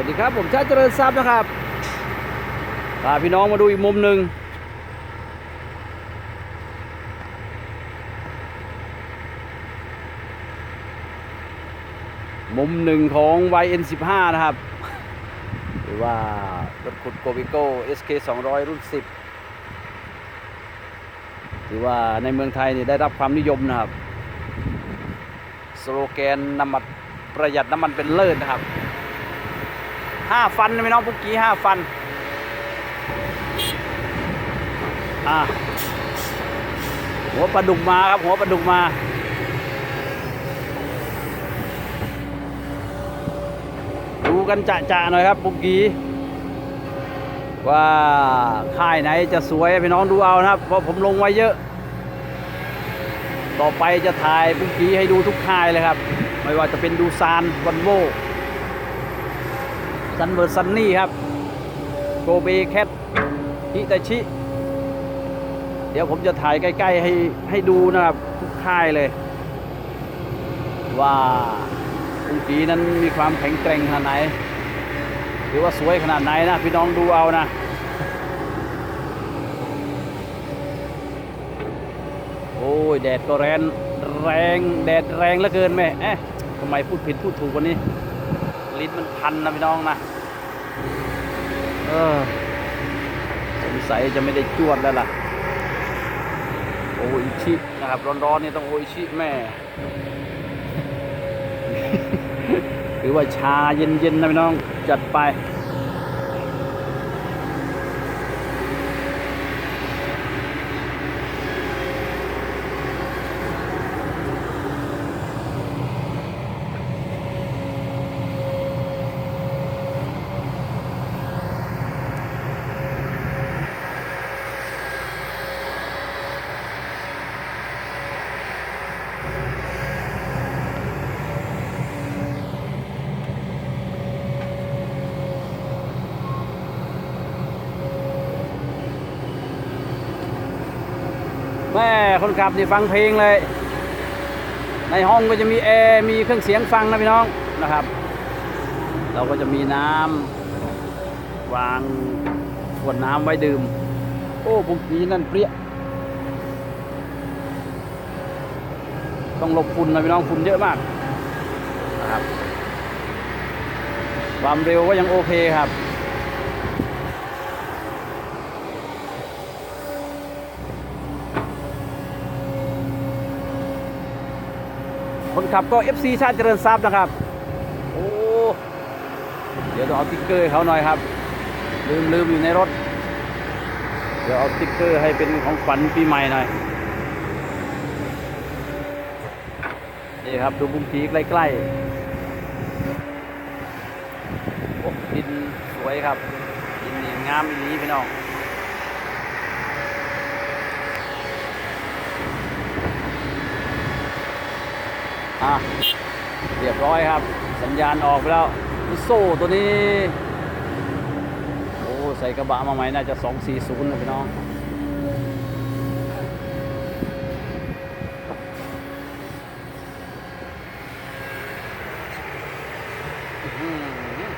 วัสดีครับผมชาติเจริญทรัพย์นะครับพาพี่น้องมาดูอีกมุมหนึ่งมุมหนึ่งของ YN15 นะครับ หรือว่ารถขุดโกวิโก้ SK 200 รุ่น 10ถือว่าในเมืองไทยนี่ได้รับความนิยมนะครับ สโลแกนน้ำมันประหยัดน้ำมันเป็นเลิศนะครับ ห้าฟันนะพี่น้องพุกกี้ห้าฟัน อะหัวปลาดุกมาครับ หัวปลาดุกมา ดูกันจะๆหน่อยครับปุกกี้ว่าค่ายไหนจะสวยพี่น้องดูเอานะครับ เพราะผมลงไว้เยอะ ต่อไปจะถ่ายปุกกี้ให้ดูทุกค่ายเลยครับ ไม่ว่าจะเป็นดูซานวันโว ซันเบอร์ซันนี่ครับโกเบแคทฮิตาชิ เดี๋ยวผมจะถ่ายใกล้ ๆ ให้ให้ดูนะครับ ทุกค่ายเลย ว่าคุณกีนั้นมีความแข็งแกร่งขนาดไหน หรือว่าสวยขนาดไหนนะ พี่น้องดูเอานะโอ้ย แดดก็แรงแรง แดดแรงเหลือเกินแม่เอ๊ะทำไมพูดผิดพูดถูกวันนี้ ลิ้นมันพันนะพี่น้องนะเออสงสัยจะไม่ได้จวดแล้วล่ะ โออิชินะครับ ร้อนๆนี่ต้องโออิชิแม่ หรือว่าชาเย็นๆนะพี่น้องจัดไป แม่ คนขับนี่ฟังเพลงเลย ในห้องก็จะมีแอร์มีเครื่องเสียงฟังนะพี่น้องนะครับ เราก็จะมีน้ำวางขวดน้ำไว้ดื่ม โอ้ผมนี้นั่นเปรี้ยต้องหลบฝุ่นนะพี่น้องฝุ่นเยอะมากนะครับความเร็วก็ยังโอเคครับ คนขับก็ FC ชาติเจริญทรัพย์นะครับ โอ้ เดี๋ยวเอาติ๊กเกอร์เขาหน่อยครับ ลืมลืมอยู่ในรถ เดี๋ยวเอาติ๊กเกอร์ให้เป็นของขวัญปีใหม่หน่อย นี่ครับดูบุ้งผีใกล้ๆโอ้ดินสวยครับ ดินงามอีหลีพี่น้อง อะเรียบร้อยครับ สัญญาณออกไปแล้วโซ่ตัวนี้ โอ้ ใส่กระบะมาใหม่น่าจะ 240นะพี่น้องอื้อหือ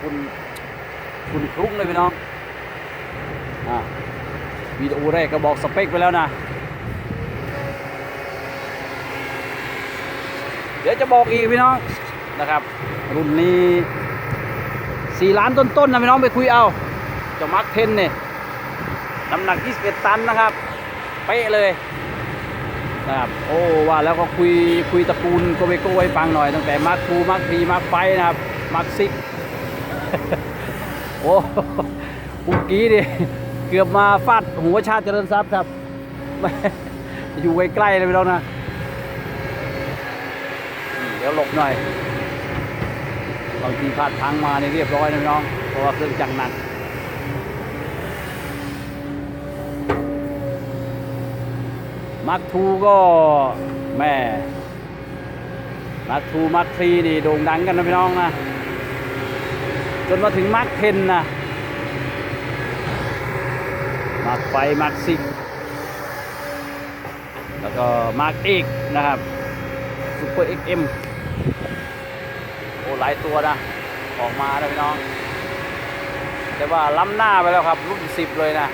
คุณคุณคลุ้งเลยพี่น้อง อะวิดีโอแรกก็บอกสเปคไปแล้วนะ ดี๋ยวจะบอกอีกพี่น้องนะครับ รุ่นนี้สี่ล้านต้นๆนนะพี่น้องไปคุยเอาเจะมักเทนเนี่ยน้ำหนัก 21 ตันนะครับ เป๊ะเลยนะครับโอ้ว่าแล้วก็คุยคุยตระกูลโกเบโก้ให้ฟังหน่อยตั้งแต่มาร์คทูมาร์คทีมาร์คไฟนะครับมาร์คซิกโอ้ปุกกี้ดิเกือบมาฟาดหัวชาติเจริญทรัพย์ครับ อยู่ใกล้ๆเลยพี่น้องนะ ดี๋ยวหลบหน่อยบางทีพลาดทางมาในเรียบร้อยนะน้อง เพราะว่าเครื่องจักรหนักมาร์คทูก็แม่มาร์คทูมาร์คทรีนี่โด่งดังกันนะพี่น้องนะจนมาถึงมาร์คเทนนะมาร์คไฟมาร์คซิก แล้วก็มาร์คเอกนะครับซูเปอร์เอ็กเอ็ม โอ้หลายตัวนะ ออกมาแล้วพี่น้อง แต่ว่าล้ำหน้าไปแล้วครับ รุ่นสิบเลยนะ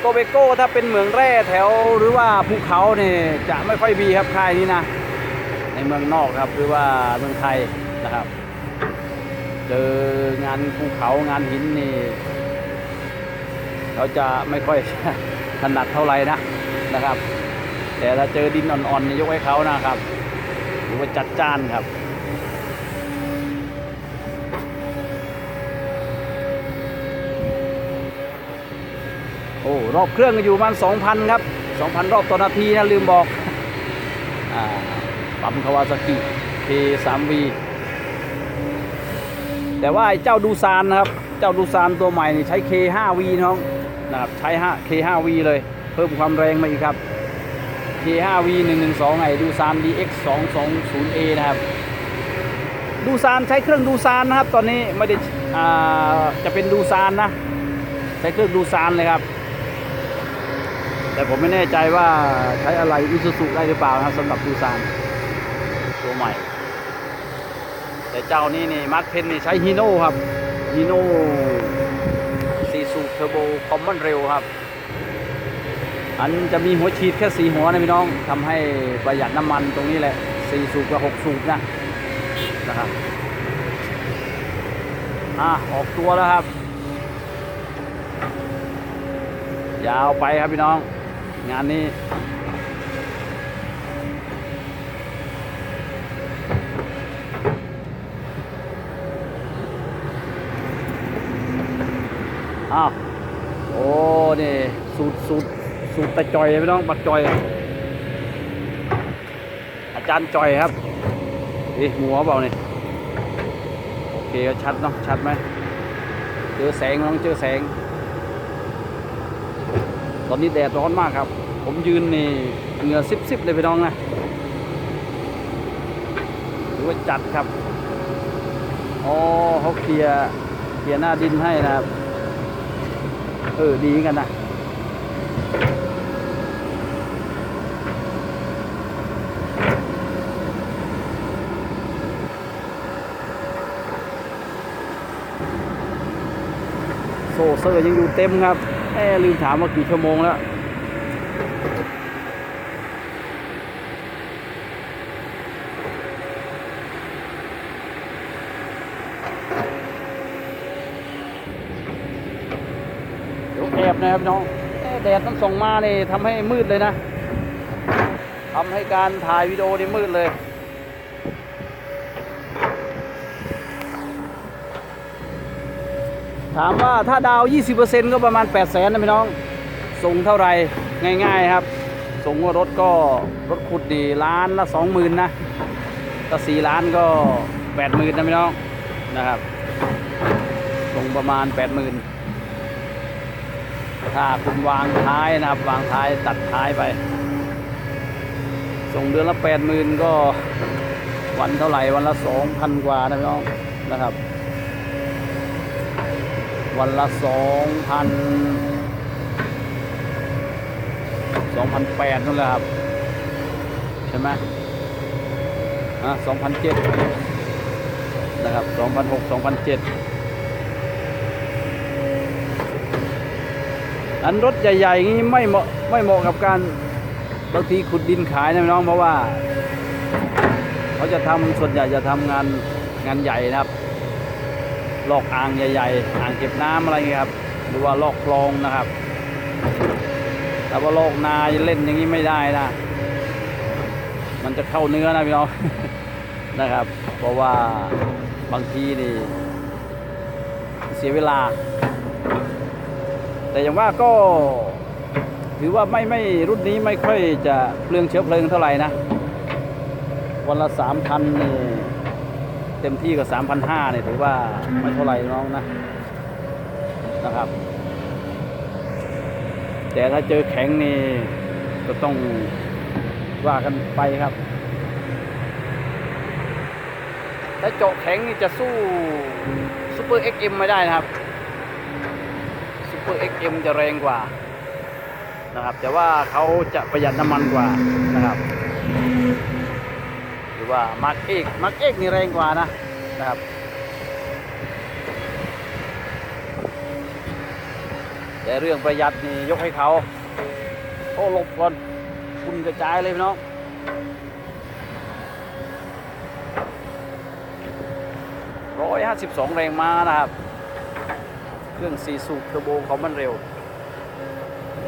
โกเบโก้ถ้าเป็นเหมืองแร่แถวหรือว่าภูเขาเนี่ยจะไม่ค่อยมีครับค่ายนี้นะ ในเมืองนอกครับหรือว่าเมืองไทยนะครับ เจองานภูเขางานหินนี่เขาจะไม่ค่อยถนัดเท่าไหร่นะนะครับ แต่ถ้าเจอดินอ่อนๆนี่ยกให้เขานะครับหรือว่าจัดจ้านครับโอ้รอบเครื่องอยู่ประมาณ2,000 ครับ 2,000 รอบต่อนาทีนะลืมบอกอปั๊มคาวาซากิ K3V แต่ว่าไอ้เจ้าดูซานนะครับ เจ้าดูซานตัวใหม่นี่ใช้ K5V น้องนะครับใช้ K5V เลย เพิ่มความแรงมาอีกครับ K5V 112ไอ้ดูซาน DX 220A นะครับ ดูซานใช้เครื่องดูซานนะครับ ตอนนี้ไม่ได้อ่าจะเป็นดูซานนะ ใช้เครื่องดูซานเลยครับ แต่ผมไม่แน่ใจว่าใช้อะไรอิซูซุได้หรือเปล่านะครับสำหรับดูซานตัวใหม่ แต่เจ้านี้นี่มาร์คเพนนี่ใช้ฮีโน่ครับฮีโน่ซีซูเทอร์โบคอมมอนเร็วครับ อันจะมีหัวฉีดแค่สีหัวนะพี่น้องทำให้ประหยัดน้ำมันตรงนี้แหละสี่สูบกับหกสูบนะนะครับอะออกตัวแล้วครับ ยาวไปครับพี่น้อง งานนี้ อ้าวโอ้นี่สูตรสูตรสูตรตะจอยพี่น้องปักจอย อาจารย์จอยครับนี่หัวเปล่านี่โอเคก็ชัดเนาะชัดไหมเจอแสงน้องเจอแสง ตอนนี้แดดร้อนมากครับ ผมยืนนี่เหงื่อซิบซิบเลยพี่น้องนะถือว่าจัดครับอ๋อเขาเคลียร์เคลียร์หน้าดินให้นะครับ เออ ดีกันนะโซเซอร์ยังอยู่เต็มครับแอลืมถามว่ากี่ชั่วโมงแล้ว เดี๋ยวแอบ นะครับน้องแดดต้องส่งมาเนี่ยทำให้มืดเลยนะทำให้การถ่ายวิดีโอนี่มืดเลยถามว่าถ้าดาว 20%ก็ประมาณ 8 0 0แสนนะพี่น้อง ส่งเท่าไหร่ง่ายๆครับ ส่งว่ารถก็รถขุดดีล้านละ 20,000นะถ้า4ล้านก็ 80,000นะพี่น้องนะครับ ส่งประมาณ 80,000 ถ้าคุณวางท้ายนะครับ วางท้ายตัดท้ายไป ส่งเดือนละ80,000ก็วันเท่าไหร่วันละ2,000กว่านะพี่น้องนะครับ วันละสองพันสองพันแปดนั่นแหละครับ ใช่ไหมอะสองพันเจ็ดนะครับสองพันหกสองพันเจ็ด อันรถใหญ่ๆอย่างนี้ไม่เหมาะไม่เหมาะกับการบางทีขุดดินขายนะพี่น้องเพราะว่า เขาจะทำส่วนใหญ่จะทำงานงานใหญ่นะครับ ลอกอ่างใหญ่ ๆ อ่างเก็บน้ำอะไรเงี้ยครับหรือว่าลอกคลองนะครับแต่ว่าลอกนาเล่นอย่างนี้ไม่ได้นะ มันจะเข้าเนื้อนะพี่น้องนะครับ เพราะว่าบางทีนี่เสียเวลา แต่อย่างว่าก็ถือว่าไม่ไม่รุ่นนี้ไม่ค่อยจะเปลืองเชื้อเพลิงเท่าไหร่นะ วันละสามพันนี่เต็มที่ก็สามพันห้าเนี่ยถือว่าไม่เท่าไหร่น้องนะนะครับ แต่ถ้าเจอแข็งนี่ก็ต้องว่ากันไปครับ ถ้าเจาะแข็งนี่จะสู้ซูเปอร์เอ็กเอ็มไม่ได้นะครับ ซูเปอร์ XM จะแรงกว่านะครับ แต่ว่าเขาจะประหยัดน้ำมันกว่านะครับ หรือว่ามาร์กเอกมาร์กเอกนี่แรงกว่านะนะครับแต่เรื่องประหยัดนี่ยกให้เขาโอ้หลบก่อนคุณกระจายเลยพี่น้องร้อยห้าสิบสองแรงม้านะครับ เครื่องสีสูเทอร์โบเขามันเร็ว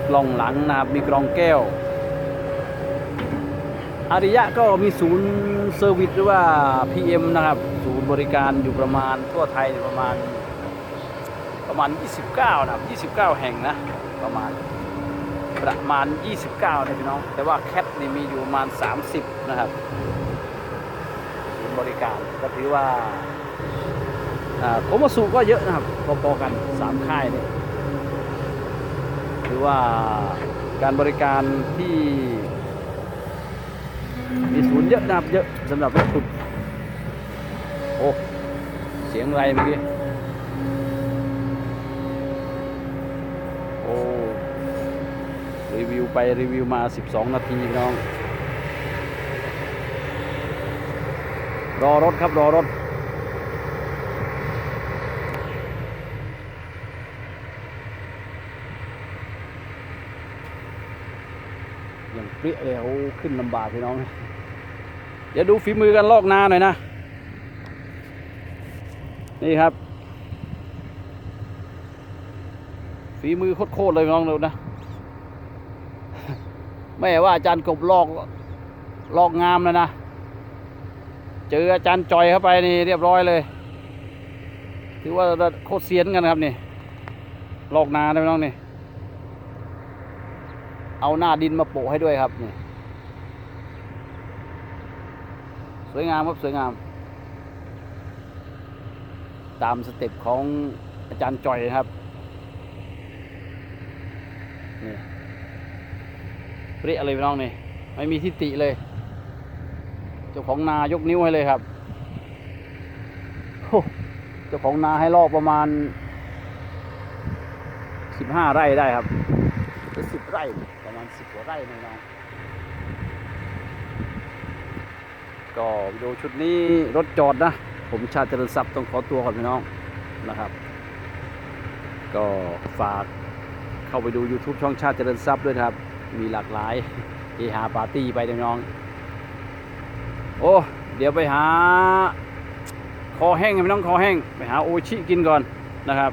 กล่องหลังนะครับมีกรองแก้ว อาริยะก็มีศูนย์เซอร์วิสหรือว่า PM นะครับ ศูนย์บริการอยู่ประมาณทั่วไทยประมาณ ประมาณ 29 นะครับ 29 แห่งนะ ประมาณประมาณ 29นะพี่น้อง แต่ว่าแคทนี่มีอยู่ประมาณ 30 นะครับ ศูนย์บริการก็ถือว่า โคมาสุก็เยอะนะครับพอๆกันสามค่ายเนี่ยถือว่าการบริการที่มีศูนย์เยอะนะครับเยอะสำหรับรถขุดโอ้เสียงอะไรเมื่อกี้โอ้รีวิวไปรีวิวมา 12 นาทีพี่น้อง รอรถครับรอรถ อย่างเปรี้ยเลยโอ้ขึ้นลำบากพี่น้อง เดี๋ยวดูฝีมือกันลอกนาหน่อยนะ นี่ครับ ฝีมือโคตรเลยน้องเดูนะ ไม่ว่าอาจารย์กบลอกลอกงามเลยนะ เจออาจารย์จอยเข้าไปนี่เรียบร้อยเลย ถือว่าโคตรเซียนกันครับนี่ ลอกนาเลยพี่น้องนี่ เอาหน้าดินมาโปะให้ด้วยครับนี่สวยงามครับสวยงาม ตามสเต็ปของอาจารย์จอยครับนี่เรียเลยพี่น้องนี่ไม่มีทิฏฐิเลย เจ้าของนายกนิ้วให้เลยครับโอ้เจ้าของนาให้ลอกประมาณสิบห้าไร่ได้ครับ หรือสิบไร่ประมาณสิบกว่าไร่นะน้องก็วิดีโอชุดนี้รถจอดนะ ผมชาติเจริญทรัพย์ต้องขอตัวก่อนพี่น้องนะครับ ก็ฝากเข้าไปดู YouTube ช่องชาติเจริญทรัพย์ด้วยครับ มีหลากหลายเฮฮาปาร์ตี้ไปนะพี่น้อง โอ้เดี๋ยวไปหา คอแห้งพี่น้องคอแห้ง ไปหาโอชิกินก่อนนะครับ